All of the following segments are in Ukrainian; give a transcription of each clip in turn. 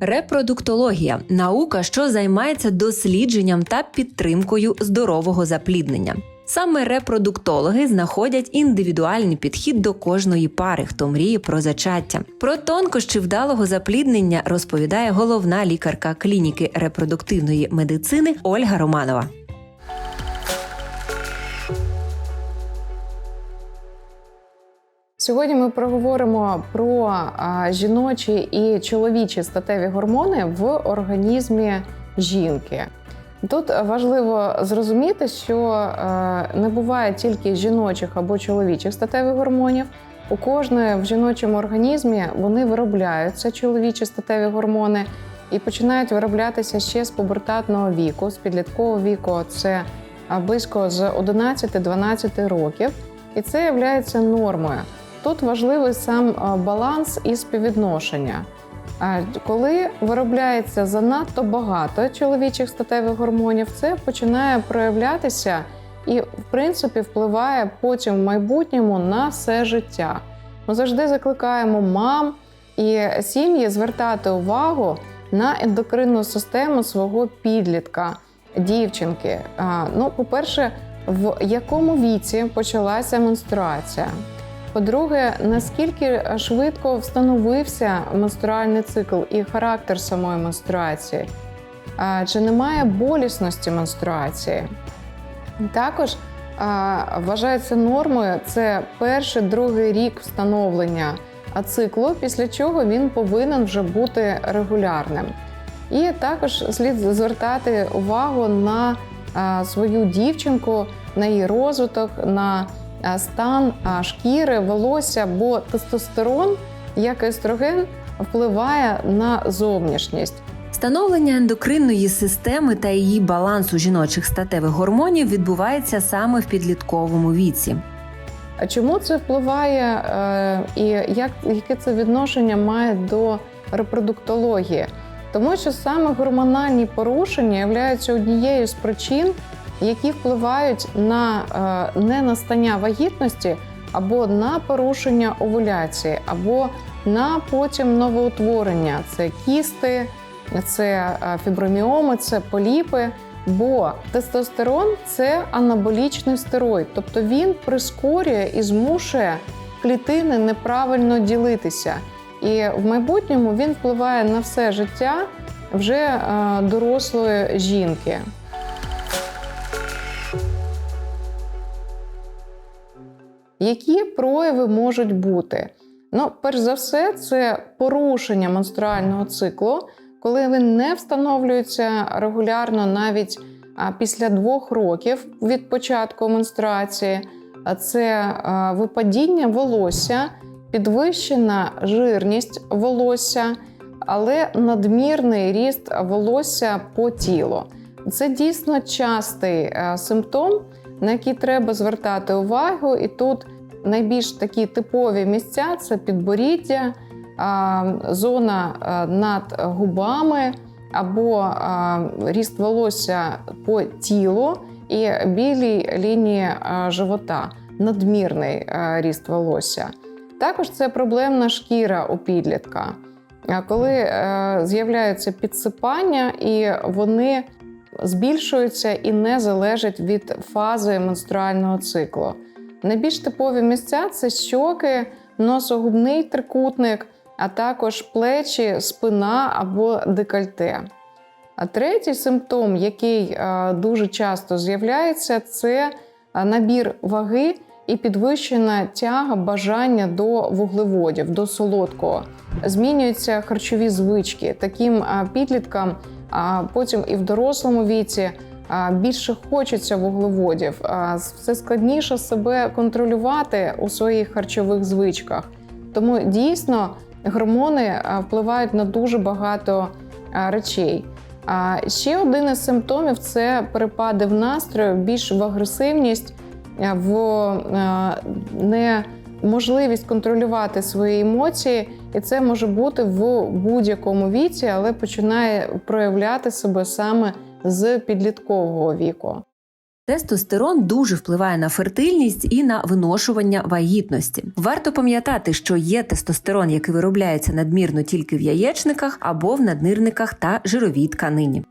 Репродуктологія наука, що займається дослідженням та підтримкою здорового запліднення. Саме репродуктологи знаходять індивідуальний підхід до кожної пари, хто мріє про зачаття. Про тонкощі вдалого запліднення розповідає головна лікарка клініки репродуктивної медицини Ольга Романова. Сьогодні ми проговоримо про жіночі і чоловічі статеві гормони в організмі жінки. Тут важливо зрозуміти, що е, не буває тільки жіночих або чоловічих статевих гормонів. У кожної в жіночому організмі вони виробляються чоловічі статеві гормони і починають вироблятися ще з пубертатного віку, з підліткового віку. Це близько з 11-12 років, і це є нормою. Тут важливий сам баланс і співвідношення. Коли виробляється занадто багато чоловічих статевих гормонів, це починає проявлятися і, в принципі, впливає потім в майбутньому на все життя. Ми завжди закликаємо мам і сім'ї звертати увагу на ендокринну систему свого підлітка, дівчинки. Ну, по-перше, в якому віці почалася менструація. По-друге, наскільки швидко встановився менструальний цикл і характер самої менструації, чи немає болісності менструації? Також вважається нормою це перший другий рік встановлення циклу, після чого він повинен вже бути регулярним. І також слід звертати увагу на свою дівчинку, на її розвиток, на стан шкіри, волосся, бо тестостерон, як і естроген, впливає на зовнішність. Становлення ендокринної системи та її балансу жіночих статевих гормонів відбувається саме в підлітковому віці. А чому це впливає е, і як, яке це відношення має до репродуктології? Тому що саме гормональні порушення являються однією з причин, які впливають на е, ненастання вагітності або на порушення овуляції, або на потім новоутворення. Це кісти, це е, фіброміоми, це поліпи. Бо тестостерон це анаболічний стероїд, тобто він прискорює і змушує клітини неправильно ділитися. І в майбутньому він впливає на все життя вже е, дорослої жінки. Які прояви можуть бути? Ну, перш за все, це порушення менструального циклу, коли він не встановлюється регулярно навіть після двох років від початку менструації. Це випадіння волосся, підвищена жирність волосся, але надмірний ріст волосся по тілу. Це дійсно частий симптом, на який треба звертати увагу, і тут найбільш такі типові місця це підборіддя, зона над губами або ріст волосся по тілу і білій лінії живота, надмірний ріст волосся. Також це проблемна шкіра у підлітка, коли з'являються підсипання і вони збільшуються і не залежать від фази менструального циклу. Найбільш типові місця це щоки, носогубний трикутник, а також плечі, спина або декольте. А третій симптом, який дуже часто з'являється, це набір ваги і підвищена тяга бажання до вуглеводів, до солодкого. Змінюються харчові звички. Таким підліткам, а потім і в дорослому віці більше хочеться вуглеводів, все складніше себе контролювати у своїх харчових звичках. Тому дійсно гормони впливають на дуже багато речей. Ще один із симптомів це перепади в настрою, більш в агресивність, в неможливість контролювати свої емоції, і це може бути в будь-якому віці, але починає проявляти себе саме з підліткового віку. Тестостерон дуже впливає на фертильність і на виношування вагітності. Варто пам'ятати, що є тестостерон, який виробляється надмірно тільки в яєчниках або в наднирниках та жировій тканині.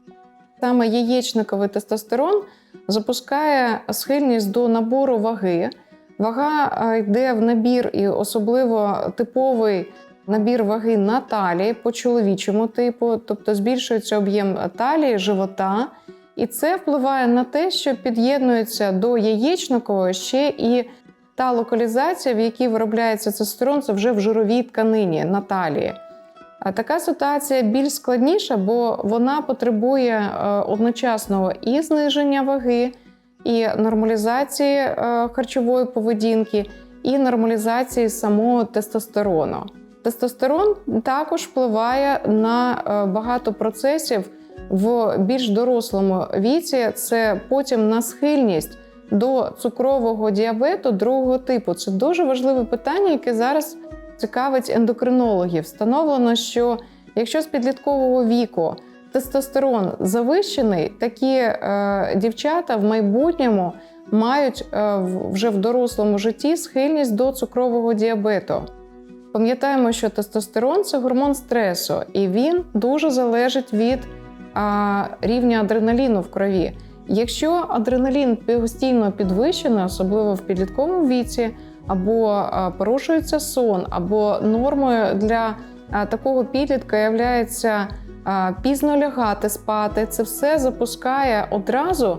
Саме яєчниковий тестостерон запускає схильність до набору ваги. Вага е, йде в набір, і особливо типовий набір ваги на талії по чоловічому типу, тобто збільшується об'єм талії, живота. І це впливає на те, що під'єднується до яєчникової ще і та локалізація, в якій виробляється тестостерон, це вже в жировій тканині на талії. А Така ситуація більш складніша, бо вона потребує е, одночасного і зниження ваги, і нормалізації е, харчової поведінки, і нормалізації самого тестостерону. Тестостерон також впливає на е, багато процесів в більш дорослому віці. Це потім на схильність до цукрового діабету другого типу. Це дуже важливе питання, яке зараз цікавить ендокринологів. Встановлено, що якщо з підліткового віку тестостерон завищений, такі е, дівчата в майбутньому мають е, вже в дорослому житті схильність до цукрового діабету. Пам'ятаємо, що тестостерон це гормон стресу, і він дуже залежить від а, рівня адреналіну в крові. Якщо адреналін постійно підвищений, особливо в підлітковому віці, або порушується сон, або нормою для такого підлітка є пізно лягати спати, це все запускає одразу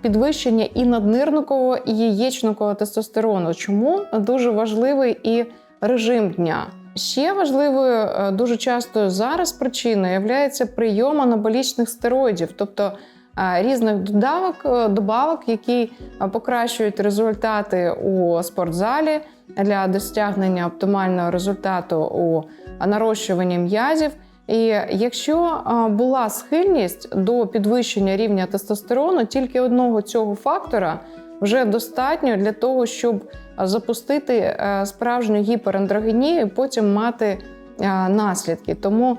підвищення і наднирникового, і яєчникового тестостерону. Чому дуже важливий і режим дня? Ще важливою е, дуже часто зараз причиною є прийом анаболічних стероїдів, тобто е, різних додавок, е, добавок, які покращують результати у спортзалі для досягнення оптимального результату у нарощуванні м'язів. І якщо була схильність до підвищення рівня тестостерону, тільки одного цього фактора вже достатньо для того, щоб запустити е, справжню гіперандрогенію потім мати е, наслідки. Тому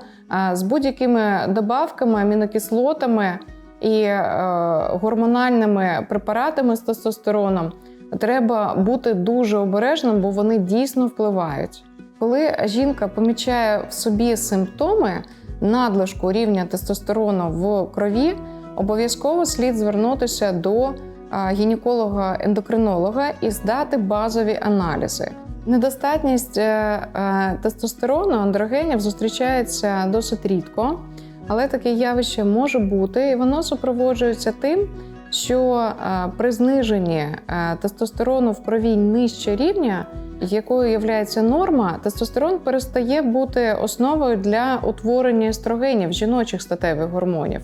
е, з будь-якими добавками, амінокислотами і гормональними препаратами з тестостероном треба бути дуже обережним, бо вони дійсно впливають. Коли жінка помічає в собі симптоми надлишку рівня тестостерону в крові, обов'язково слід звернутися до гінеколога-ендокринолога і здати базові аналізи. Недостатність е, е, тестостерону андрогенів зустрічається досить рідко, але таке явище може бути, і воно супроводжується тим, що е, при зниженні тестостерону в крові нижче рівня, якою є норма, тестостерон перестає бути основою для утворення естрогенів жіночих статевих гормонів.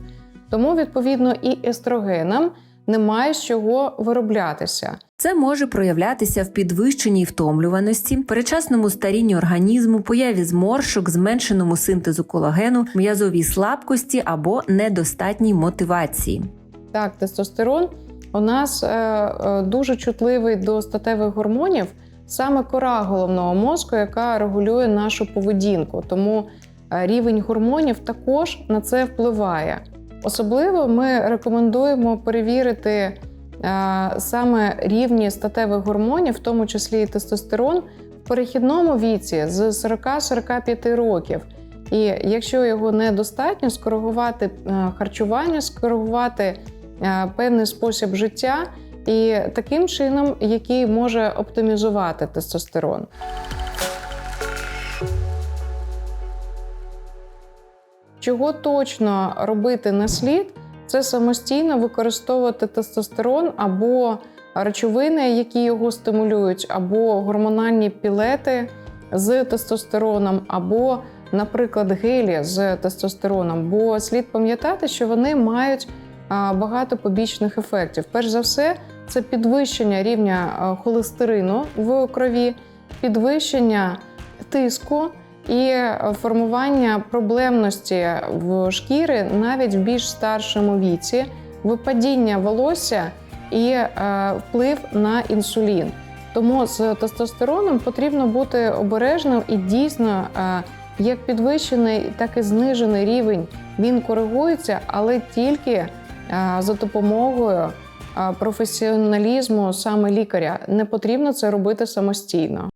Тому, відповідно, і естрогенам немає з чого вироблятися. Це може проявлятися в підвищеній втомлюваності, перечасному старінні організму, появі зморшок, зменшеному синтезу колагену, м'язовій слабкості або недостатній мотивації. Так, тестостерон у нас е, е, дуже чутливий до статевих гормонів, саме кора головного мозку, яка регулює нашу поведінку. Тому е, рівень гормонів також на це впливає. Особливо ми рекомендуємо перевірити е, саме рівні статевих гормонів, в тому числі і тестостерон, в перехідному віці з 40-45 років. І якщо його недостатньо, скоригувати е, харчування, скоригувати е, певний спосіб життя, і таким чином, який може оптимізувати тестостерон. Чого точно робити не слід, це самостійно використовувати тестостерон або речовини, які його стимулюють, або гормональні пілети з тестостероном, або, наприклад, гелі з тестостероном. Бо слід пам'ятати, що вони мають багато побічних ефектів. Перш за все, це підвищення рівня холестерину в крові, підвищення тиску і формування проблемності в шкіри навіть в більш старшому віці, випадіння волосся і е, вплив на інсулін. Тому з тестостероном потрібно бути обережним і дійсно е, як підвищений, так і знижений рівень він коригується, але тільки е, за допомогою е, професіоналізму саме лікаря. Не потрібно це робити самостійно.